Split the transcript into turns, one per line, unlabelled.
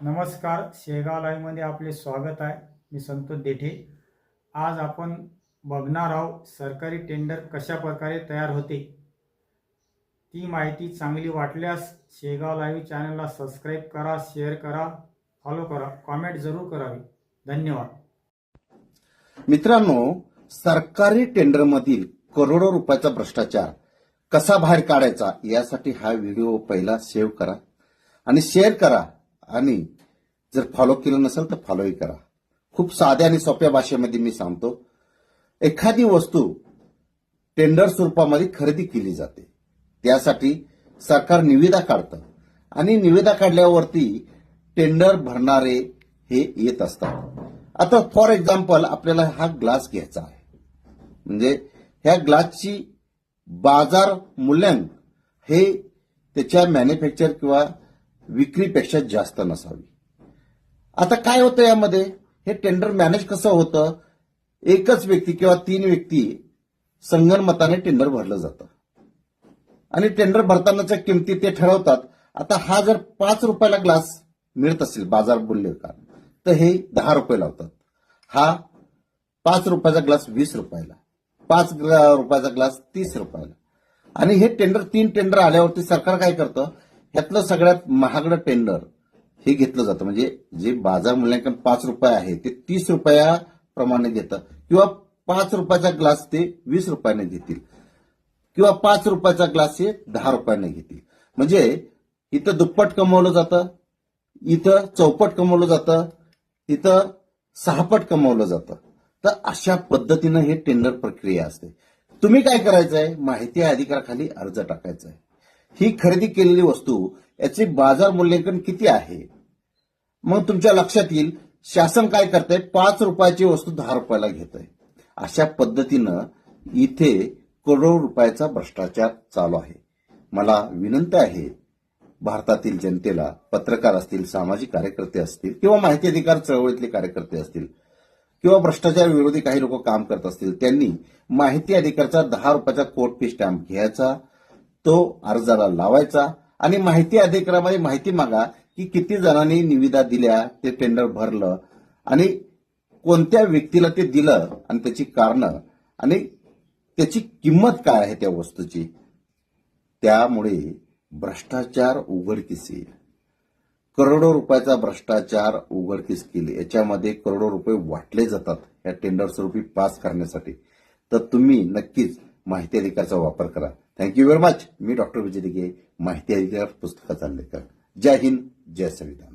नमस्कार शेगाव लाईव्हमध्ये आपले स्वागत आहे. मी संतोष देठे. आज आपण बघणार आहोत सरकारी टेंडर कशा प्रकारे तयार होते. ती माहिती चांगली वाटल्यास शेगाव लाईव्ह चॅनलला सबस्क्राईब करा शेअर करा फॉलो करा कॉमेंट जरूर करावी. धन्यवाद.
मित्रांनो सरकारी टेंडरमधील करोडो रुपयाचा भ्रष्टाचार कसा बाहेर काढायचा यासाठी हा व्हिडिओ पहिला सेव्ह करा आणि शेअर करा. आणि जर फॉलो केलं नसेल तर फॉलोही करा. खूप साध्या आणि सोप्या भाषेमध्ये मी सांगतो. एखादी वस्तू टेंडर स्वरूपामध्ये खरेदी केली जाते. त्यासाठी सरकार निविदा काढतं. आणि निविदा काढल्यावरती टेंडर भरणारे हे येत असतात. आता फॉर एक्झाम्पल आपल्याला हा ग्लास घ्यायचा आहे. म्हणजे ह्या ग्लासची बाजार मूल्यांक हे त्याच्या मॅन्युफॅक्चर किंवा विक्रीपेक्षा जास्त नसावी. आता काय होतं यामध्ये? हे टेंडर मॅनेज कसं होतं? एकच व्यक्ती किंवा तीन व्यक्ती संगणमताने टेंडर भरलं जातं. आणि टेंडर भरतानाच्या किमती ते ठरवतात. आता हा जर पाच रुपयाला ग्लास मिळत असेल बाजार मूल्य का तर हे दहा रुपये लावतात. हा पाच रुपयाचा ग्लास वीस रुपयाला पाच रुपयाचा ग्लास तीस रुपयाला. आणि हे टेंडर तीन टेंडर आल्यावरती सरकार काय करतं? ह्यातलं सगळ्यात महागडं टेंडर हे घेतलं जातं. म्हणजे जे बाजार मूल्यांकन पाच रुपये आहे ते तीस रुपयाप्रमाणे देतं. किंवा पाच रुपयाचा ग्लास ते वीस रुपयाने घेतील किंवा पाच रुपयाचा ग्लास हे दहा रुपयाने घेतील. म्हणजे इथं दुप्पट कमवलं जातं इथं चौपट कमवलं जातं इथं सहापट कमवलं जातं. तर अशा पद्धतीनं हे टेंडर प्रक्रिया असते. तुम्ही काय करायचंय? माहिती अधिकाराखाली अर्ज टाकायचा आहे ही खरेदी केलेली वस्तू याचे बाजार मूल्यांकन किती आहे? मग तुमच्या लक्षात येईल शासन काय करतंय? पाच रुपयाची वस्तू दहा रुपयाला घेत आहे अशा पद्धतीनं इथे करोड रुपयाचा भ्रष्टाचार चालू आहे. मला विनंती आहे भारतातील जनतेला पत्रकार असतील सामाजिक कार्यकर्ते असतील किंवा माहिती अधिकार चळवळीतले कार्यकर्ते असतील किंवा भ्रष्टाचार विरोधी काही लोक काम करत असतील त्यांनी माहिती अधिकारचा दहा रुपयाचा कोर्ट फी स्टॅम्प घ्यायचा तो अर्जाला लावायचा आणि माहिती अधिकारामध्ये माहिती मागा की किती जणांनी निविदा दिल्या ते टेंडर भरलं आणि कोणत्या व्यक्तीला ते दिलं आणि त्याची कारणं आणि त्याची किंमत काय आहे त्या वस्तूची. त्यामुळे भ्रष्टाचार उघडकीस येईल. करोडो रुपयाचा भ्रष्टाचार उघडकीस केली. याच्यामध्ये करोडो रुपये वाटले जातात या टेंडर स्वरूपी पास करण्यासाठी. तर तुम्ही नक्कीच माहिती अधिकारचा वापर करा. थँक्यू व्हेरी मच मी डॉक्टर विजय दिघे माहिती अधिकार पुस्तकाचा लेखक. जय हिंद जय संविधान.